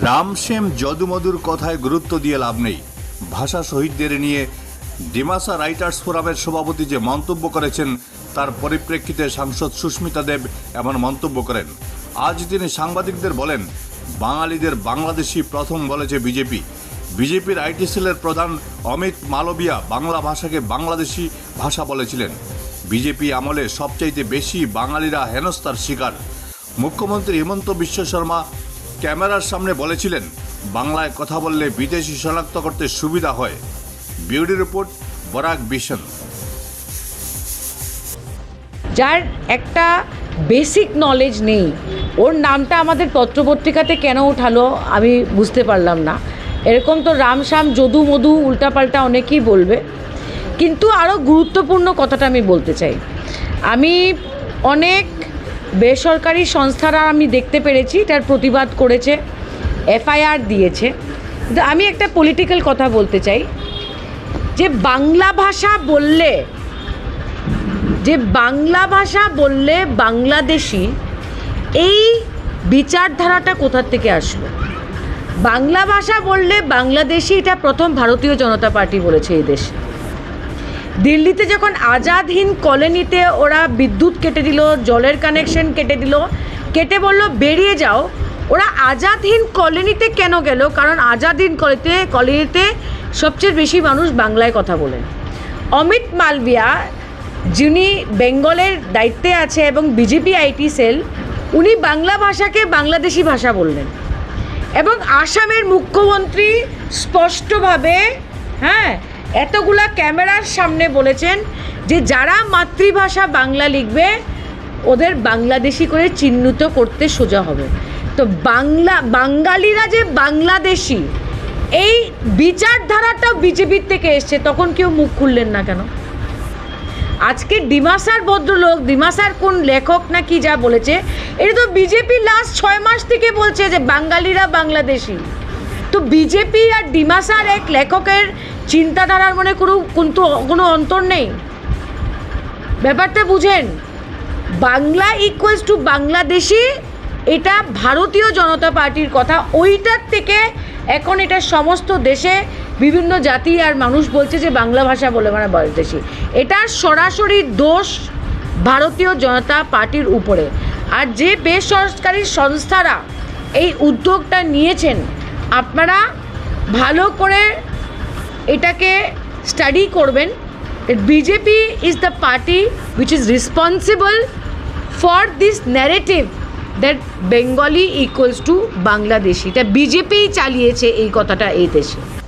রামশেম যদুমধুর কথায় গুরুত্ব দিয়ে লাভ নেই। ভাষা শহীদদের নিয়ে ডিমাসা রাইটার্স ফোরামের সভাপতি যে মন্তব্য করেছেন, তার পরিপ্রেক্ষিতে সাংসদ সুস্মিতা দেব এমন মন্তব্য করেন। আজ তিনি সাংবাদিকদের বলেন, বাঙালিদের বাংলাদেশি প্রথম বলেছে বিজেপি। বিজেপির আইটি সেলের প্রধান অমিত মালবিয়া বাংলা ভাষাকে বাংলাদেশি ভাষা বলেছিলেন। বিজেপি আমলে সবচাইতে বেশি বাঙালিরা হেনস্থার শিকার। মুখ্যমন্ত্রী হিমন্ত বিশ্ব শর্মা ক্যামেরার সামনে বলেছিলেন, বাংলায় কথা বললে বিদেশি শনাক্ত করতে সুবিধা হয়। বিউটি রিপোর্ট, বরাক বিশন। যার একটা বেসিক নলেজ নেই, ওর নামটা আমাদের পত্রপত্রিকাতে কেন উঠালো আমি বুঝতে পারলাম না। এরকম তো রাম শাম যদু মধু উল্টাপাল্টা অনেকেই বলবে। কিন্তু আরও গুরুত্বপূর্ণ কথাটা আমি বলতে চাই। আমি অনেক বেসরকারি সংস্থারা আমি দেখতে পেরেছি, এটার প্রতিবাদ করেছে, এফআইআর দিয়েছে। আমি একটা পলিটিক্যাল কথা বলতে চাই। যে বাংলা ভাষা বললে, যে বাংলা ভাষা বললে বাংলাদেশি, এই বিচারধারাটা কোথার থেকে আসলো? বাংলা ভাষা বললে বাংলাদেশি এটা প্রথম ভারতীয় জনতা পার্টি বলেছে এই দেশে। দিল্লিতে যখন আজাদ হিন্দ কলোনিতে ওরা বিদ্যুৎ কেটে দিল, জলের কানেকশন কেটে দিল, কেটে বলল, বেরিয়ে যাও। ওরা আজাদ হিন্দ কলোনিতে কেন গেল? কারণ আজাদ হিন্দ কলোনিতে কলোনিতে সবচেয়ে বেশি মানুষ বাংলায় কথা বলেন অমিত মালবিয়া যিনি বেঙ্গলের দায়িত্বে আছে এবং বিজেপি আইটি সেল, উনি বাংলা ভাষাকে বাংলাদেশি ভাষা বললেন। এবং আসামের মুখ্যমন্ত্রী স্পষ্টভাবে হ্যাঁ এতগুলা ক্যামেরার সামনে বলেছেন যে যারা মাতৃভাষা বাংলা লিখবে, ওদের বাংলাদেশি করে চিহ্নিত করতে সোজা হবে। তো বাংলা, বাঙালিরা যে বাংলাদেশি, এই বিচারধারাটা বিজেপির থেকে এসছে, তখন কেউ মুখ খুললেন না কেন? আজকে ডিমাসার ভদ্রলোক, ডিমাসার কোন লেখক না কি যা বলেছে, এটা তো বিজেপি লাস্ট ছয় মাস থেকে বলছে যে বাঙালিরা বাংলাদেশি। তো বিজেপি আর ডিমাসার এক লেখকের চিন্তাধারার মনে কোনো কিন্তু কোনো অন্তর নেই। ব্যাপারটা বুঝেন, বাংলা ইকুয়ালস টু বাংলাদেশি, এটা ভারতীয় জনতা পার্টির কথা, ওইটার থেকে এখন এটা সমস্ত দেশে বিভিন্ন জাতি আর মানুষ বলছে যে বাংলা ভাষা বলে মানে বাংলাদেশি এটার সরাসরি দোষ ভারতীয় জনতা পার্টির উপরে। আর যে বেসরকারি সংস্থারা এই উদ্যোগটা নিয়েছেন, আপনারা ভালো করে এটাকে স্টাডি করবেন BJP is the party which is responsible for this narrative that Bengali equals to Bangladeshi এটা বিজেপিই চালিয়েছে এই কথাটা এই দেশে।